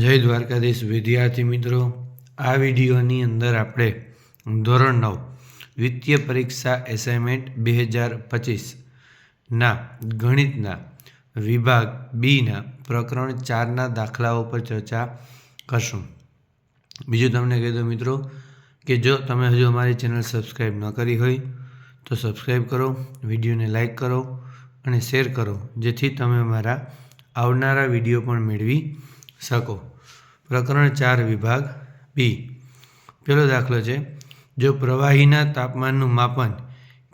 જય દ્વારકાધીશ. વિદ્યાર્થી મિત્રો, આ વિડીયોની અંદર આપણે ધોરણ નવ, દ્વિતીય પરીક્ષા એસાઇનમેન્ટ બે હજાર પચીસના ગણિતના વિભાગ બીના પ્રકરણ ચારના દાખલાઓ પર ચર્ચા કરશું. બીજું તમને કહી દઉં મિત્રો કે જો તમે હજુ અમારી ચેનલ સબસ્ક્રાઈબ ન કરી હોય, તો સબસ્ક્રાઈબ કરો, વિડીયોને લાઇક કરો અને શેર કરો, જેથી તમે મારા આવનારા વીડિયો પણ મેળવી શકો. પ્રકરણ ચાર, વિભાગ બી. પહેલો દાખલો છે. જો પ્રવાહીના તાપમાનનું માપન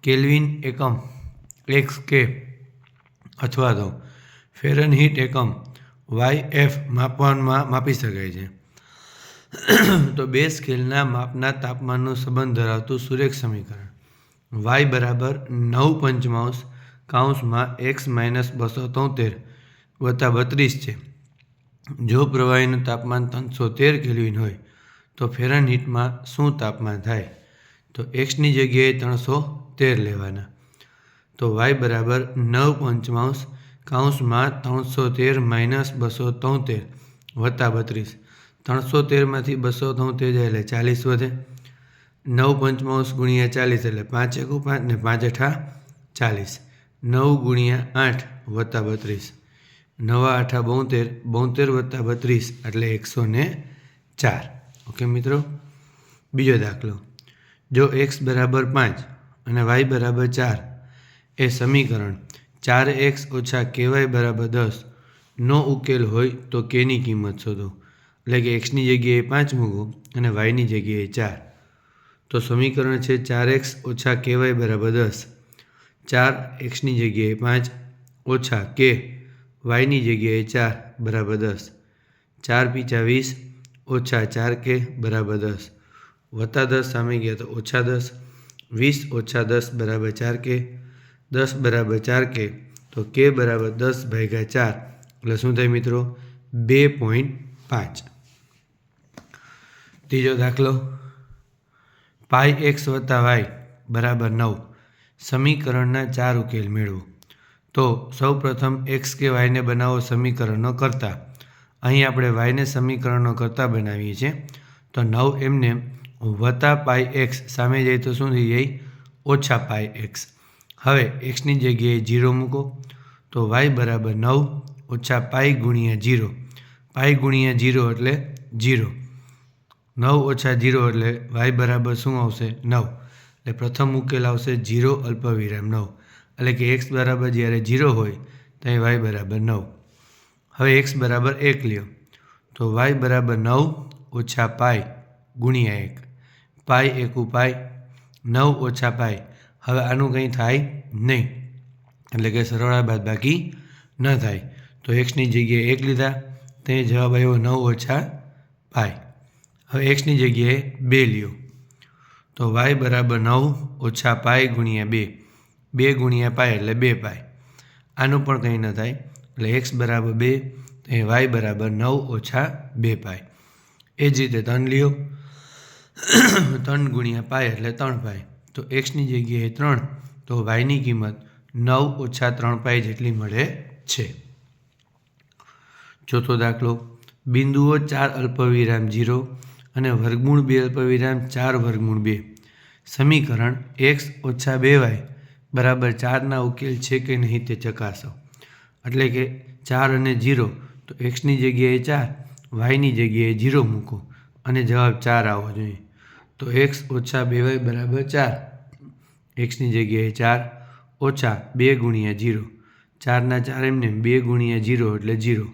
કેલ્વિન એકમ એક્સ કે અથવા તો ફેરનહીટ એકમ વાય એફ માપવામાં માપી શકાય છે. તો બે સ્કેલના માપના તાપમાનનો સંબંધ ધરાવતું સુરેખ સમીકરણ. વાય બરાબર નવ પંચમાંશ કાઉન્સમાં એક્સ માઇનસ બસો તોતેર વત્તા બત્રીસ છે. જો પ્રવાહીનું તાપમાન ત્રણસો તેર કેલ્વિન હોય, તો ફેરનહીટમાં શું તાપમાન થાય? તો એક્સની જગ્યાએ ત્રણસો તેર લેવાના. તો વાય બરાબર નવ પંચમાંશ કાઉન્સમાં ત્રણસો તેર માઇનસ બસો તોતેર વત્તા બત્રીસ. ત્રણસો તેરમાંથી બસો તોતેર જાય એટલે ચાલીસ વધે. નવ પંચમાંશ ગુણ્યા ચાલીસ એટલે પાંચ એકુ પાંચ ને પાંચ અઠા ચાલીસ. નવ ગુણ્યા આઠ વત્તા બત્રીસ. નવા આઠા બોતેર બોતેર વત્તા બત્રીસ એટલે એકસો ને ચાર. ઓકે મિત્રો? બીજો દાખલો. જો એક્સ બરાબર પાંચ અને વાય બરાબર ચાર, એ સમીકરણ ચાર એક્સ ઓછા કેવાય બરાબર દસ નો ઉકેલ હોય તો કેની કિંમત શોધો? એટલે કે એક્સની જગ્યાએ પાંચ મૂકો અને વાયની જગ્યાએ ચાર. તો સમીકરણ છે ચાર એક્સ ઓછા કેવાય બરાબર દસ. ચાર એક્સની જગ્યાએ પાંચ ઓછા કે વાયની જગ્યાએ ચાર, બરાબર દસ. ચાર પીચા વીસ, ઓછા ચાર કે બરાબર દસ. વત્તા દસ સામે ગયા તો ઓછા દસ. વીસ ઓછા દસ બરાબર ચાર કે, દસ બરાબર ચાર કે, તો કે બરાબર દસ ભાગ્યા ચાર. એટલે શું થાય મિત્રો? બે પોઈન્ટ પાંચ. ત્રીજો દાખલો. પાઈ એક્સ વત્તા વાય બરાબર નવ. સમીકરણના ચાર ઉકેલ મેળવો. તો સૌ પ્રથમ એક્સ કે વાયને બનાવો સમીકરણનો કરતા. અહીં આપણે વાયને સમીકરણનો કરતા બનાવીએ છીએ. તો નવ એમને વત્તા પાઈ એક્સ સામે જાય તો શું થઈ જાય? ઓછા પાઈ એક્સ. હવે એક્સની જગ્યાએ જીરો મૂકો. તો વાય બરાબર નવ ઓછા પાઈ ગુણ્યા જીરો પાઈ ગુણ્યા જીરો એટલે જીરો નવ ઓછા જીરો એટલે વાય બરાબર શું આવશે? નવ. એટલે પ્રથમ ઉકેલ આવશે જીરો અલ્પવિરામ નવ. એટલે કે એક્સ બરાબર જ્યારે ઝીરો હોય ત્યાં વાય બરાબર નવ. હવે એક્સ બરાબર એક લ્યો. તો વાય બરાબર નવ ઓછા પાય ગુણ્યા એક. પાય એક ઉપાય નવ ઓછા પાય. હવે આનું કંઈ થાય નહીં. એટલે કે સરવાળા બાદ બાકી ન થાય. તો એક્સની જગ્યાએ એક લીધા. તે જવાબ આવ્યો નવ ઓછા પાય. હવે એક્સની જગ્યાએ બે લ્યો. તો વાય બરાબર નવ ઓછા પાય ગુણ્યા બે. બે ગુણ્યા પાય એટલે બે પાય. આનું પણ કંઈ ન થાય. એટલે એક્સ બરાબર બે, તો એ વાય બરાબર નવ ઓછા બે પાય. એ જ રીતે ત્રણ લ્યો. ત્રણ ગુણ્યા પાય એટલે ત્રણ પાય. તો એક્સની જગ્યાએ ત્રણ, તો વાયની કિંમત નવ ઓછા ત્રણ પાય જેટલી મળે છે. ચોથો દાખલો. બિંદુઓ ચાર અલ્પવિરામ જીરો અને વર્ગમૂળ બે અલ્પવિરામ ચાર વર્ગમૂળ બે. સમીકરણ એક્સ ઓછા બે વાય બરાબર ચારના ઉકેલ છે કે નહીં તે ચકાસો. એટલે કે ચાર અને જીરો, તો એક્સની જગ્યાએ ચાર વાયની જગ્યાએ જીરો મૂકો અને જવાબ ચાર આવવો જોઈએ. તો એક્સ ઓછા બે વાય બરાબર ચાર એક્સની જગ્યાએ ચાર, ઓછા બે ગુણ્યા જીરો. ચારના ચાર એમને બે ગુણ્યા જીરો એટલે જીરો.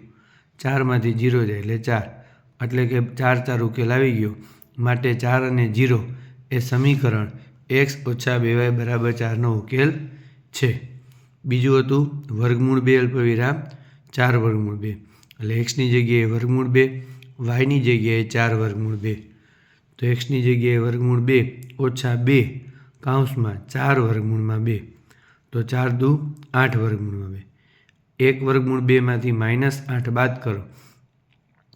ચારમાંથી જીરો જાય એટલે ચાર. એટલે કે ચાર ચાર ઉકેલ આવી ગયો. માટે ચાર અને જીરો એ સમીકરણ એક્સ ઓછા બે વાય બરાબર ચારનો ઉકેલ છે. બીજું હતું વર્ગમૂળ બે અલ્પવિરામ, ચાર વર્ગમૂળ બે. એટલે એક્સની જગ્યાએ વર્ગમૂળ બે વાયની જગ્યાએ ચાર વર્ગમૂળ બે. તો એક્સની જગ્યાએ વર્ગમૂળ બે ઓછા બે કાઉન્સમાં ચાર વર્ગમૂળમાં બે. તો ચાર દુ આઠ વર્ગમૂળમાં બે. એક વર્ગમૂળ બેમાંથી માઇનસ આઠ બાદ કરો.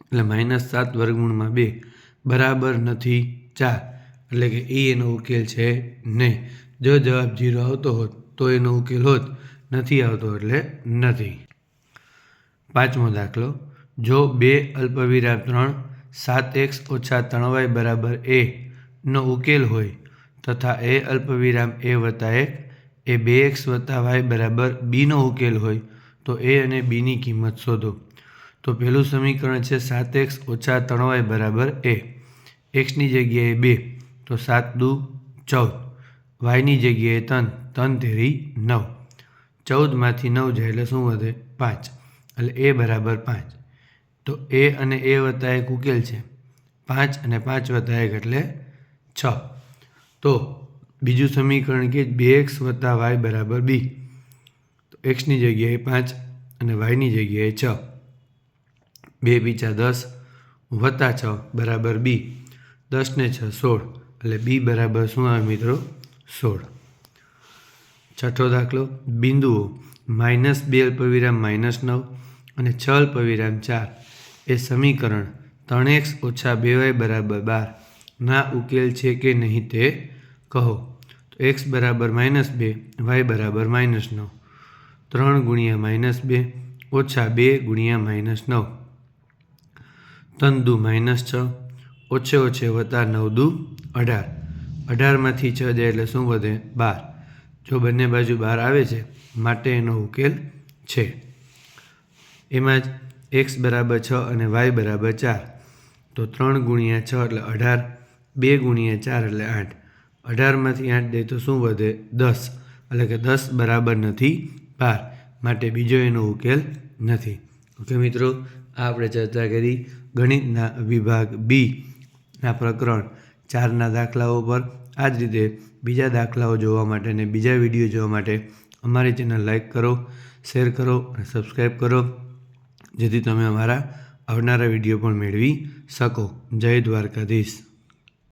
એટલે માઇનસ સાત વર્ગમૂળમાં બે બરાબર નથી ચાર. એટલે કે એ એનો ઉકેલ છે નહીં. જો જવાબ જીરો આવતો હોત, તો એનો ઉકેલ હોત, નથી આવતો એટલે નથી. પાંચમો દાખલો. જો બે અલ્પવિરામ ત્રણ, સાત એક્સ ઓછા ત્રણ વાય બરાબર એ નો ઉકેલ હોય, તથા એ અલ્પવિરામ એ વત્તા એક, એ બે એક્સ વત્તા વાય બરાબર બીનો ઉકેલ હોય, તો એ અને બીની કિંમત શોધો. તો પહેલું સમીકરણ છે સાત એક્સ ઓછા ત્રણ વાય બરાબર એ. એક્સની જગ્યાએ બે. તો સાત દુ ચૌદ. વાયની જગ્યાએ તન તન તેરી નવ. ચૌદમાંથી નવ જાય એટલે શું વધે? પાંચ. એટલે એ બરાબર પાંચ. તો એ અને એ વત્તા એક ઉકેલ છે. પાંચ અને પાંચ વત્તા એક એટલે છ. તો બીજું સમીકરણ કે બે એક્સ વત્તા વાય બરાબર બી. તો એક્સની જગ્યાએ પાંચ અને વાયની જગ્યાએ છ. બે બીજા દસ વત્તા છ બરાબર બી. દસ ને છ સોળ. એટલે બી બરાબર શું આવે મિત્રો? સોળ. છઠ્ઠો દાખલો, બિંદુઓ, માઇનસ બે અલ્પવિરામ, માઇનસ નવ અને છ અલ્પવિરામ, ચાર. એ સમીકરણ ત્રણ એક્સ ઓછા બે વાય બરાબર બાર. ના ઉકેલ છે કે નહીં તે કહો. તો એક્સ બરાબર માઇનસ બે, વાય બરાબર માઇનસ નવ. ત્રણ ગુણ્યા માઇનસ બે ઓછા બે ગુણ્યા માઇનસ નવ. તંદુ માઇનસ છ. ઓછે ઓછે વત્તા નવ દુ અઢાર. અઢારમાંથી છ જાય એટલે શું વધે? બાર. જો બંને બાજુ બહાર આવે છે માટે એનો ઉકેલ છે. એમાં જ એક્સ બરાબર છ અને વાય બરાબર ચાર. તો ત્રણ ગુણ્યા છ એટલે અઢાર, બે ગુણ્યા ચાર એટલે આઠ. અઢારમાંથી આઠ દે તો શું વધે? દસ. એટલે કે દસ બરાબર નથી બાર. માટે બીજો એનો ઉકેલ નથી. ઓકે મિત્રો, આ આપણે ચર્ચા કરી ગણિતના વિભાગ બી. ના પ્રકરણ ચારના દાખલાઓ પર આ જ રીતે બીજા દાખલાઓ જોવા માટે અને બીજા વીડિયો જોવા માટે અમારી ચેનલ લાઈક કરો, શેર કરો અને સબસ્ક્રાઈબ કરો, જેથી તમે અમારા આવનારા વીડિયો પણ મેળવી શકો. જય દ્વારકાધીશ.